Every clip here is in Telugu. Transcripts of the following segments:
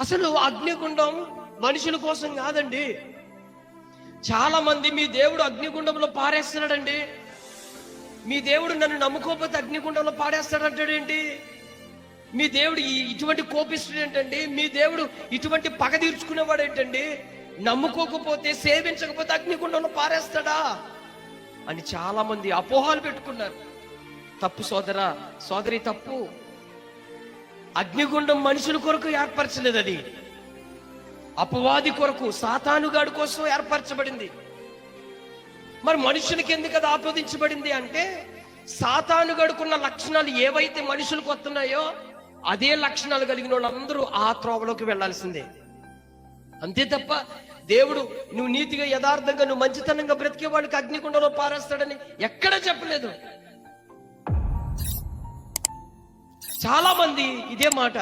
అసలు అగ్నిగుండం మనుషుల కోసం కాదండి. చాలా మంది మీ దేవుడు అగ్నిగుండంలో పారేస్తున్నాడండి. మీ దేవుడు నన్ను నమ్ముకోకపోతే అగ్నిగుండంలో పాడేస్తాడంటాడేంటి మీ దేవుడు ఈ- ఇటువంటి కోపిస్తుడు ఏంటండి? మీ దేవుడు ఇటువంటి పగ తీర్చుకునేవాడు ఏంటండి? నమ్ముకోకపోతే సేవించకపోతే అగ్నిగుండంలో పారేస్తాడా? అని చాలా మంది అపోహాలు పెట్టుకున్నారు. తప్పు సోదరా సోదరి తప్పు. అగ్నిగుండం మనుషుల కొరకు ఏర్పరచలేదు అది. అపవాది కొరకు సాతానుగాడు కోసం ఏర్పరచబడింది. మరి మనుషునికి ఎందుకు అది ఆపోదించబడింది అంటే సాతానుగాడుకున్న లక్షణాలు ఏవైతే మనుషులకు వస్తున్నాయో అదే లక్షణాలు కలిగిన వాళ్ళందరూ ఆ త్రోవలోకి వెళ్ళాల్సిందే. అంతే తప్ప దేవుడు నువ్వు నీతిగా యథార్థంగా నువ్వు మంచితనంగా బ్రతికే వాళ్ళకి అగ్నిగుండంలో పారేస్తాడని ఎక్కడ చెప్పలేదు. చాలా మంది ఇదే మాట.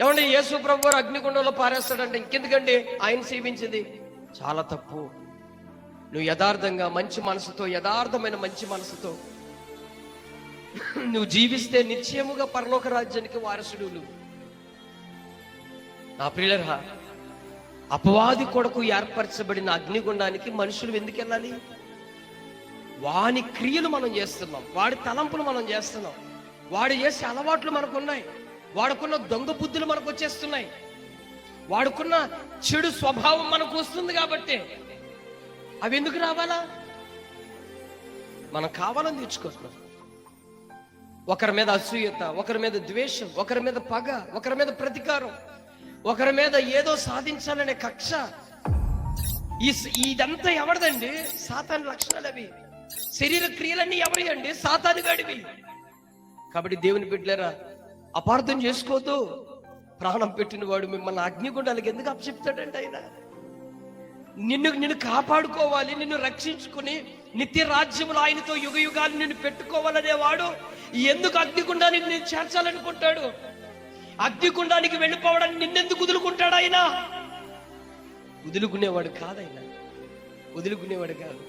ఏమండి యేసు ప్రభు గారు అగ్నిగుండంలో పారేస్తాడంటే ఇంకెందుకండి? ఆయన సేవించింది. చాలా తప్పు. నువ్వు యథార్థంగా మంచి మనసుతో యథార్థమైన మంచి మనసుతో నువ్వు జీవిస్తే నిశ్చయముగా పరలోక రాజ్యానికి వారసుడు నువ్వు. నా ప్రియులరా అపవాది కొరకు ఏర్పరచబడిన అగ్నిగుండానికి మనుషులు ఎందుకు వెళ్ళాలి? వాని క్రియలు మనం చేస్తున్నాం. వాడి తలంపులు మనం చేస్తున్నాం. వాడు చేసే అలవాట్లు మనకున్నాయి. వాడుకున్న దొంగ బుద్ధులు మనకు వచ్చేస్తున్నాయి వాడుకున్న చెడు స్వభావం మనకు వస్తుంది కాబట్టి అవి ఎందుకు రావాలా? మనం కావాలని తెచ్చుకుంటున్నాం ఒకరి మీద అసూయత ఒకరి మీద ద్వేషం ఒకరి మీద పగ ఒకరి మీద ప్రతీకారం ఒకరి మీద ఏదో సాధించాలనే కక్ష. ఈ ఇదంతా ఎవరిదండి? సాతాని లక్షణాలు అవి శరీర క్రియలన్నీ ఎవరి అండి సాతాను గడివి. కాబట్టి దేవుని బిడ్డలారా అపార్థం చేసుకోవద్దు. ప్రాణం పెట్టిన వాడు మిమ్మల్ని అగ్నిగుండాలకి ఎందుకు అప్పచెప్తాడండి ఆయన? నిన్ను నిన్ను కాపాడుకోవాలి నిన్ను రక్షించుకుని నిత్య రాజ్యములు ఆయనతో యుగ యుగాలు నిన్ను పెట్టుకోవాలనే వాడు ఎందుకు అగ్నిగుండానికి నేను చేర్చాలనుకుంటాడు? అగ్నిగుండానికి వెళ్ళిపోవడానికి నిన్నెందుకు వదులుకుంటాడు ఆయన? వదులుకునేవాడు కాదైనా వదులుకునేవాడు కాదు.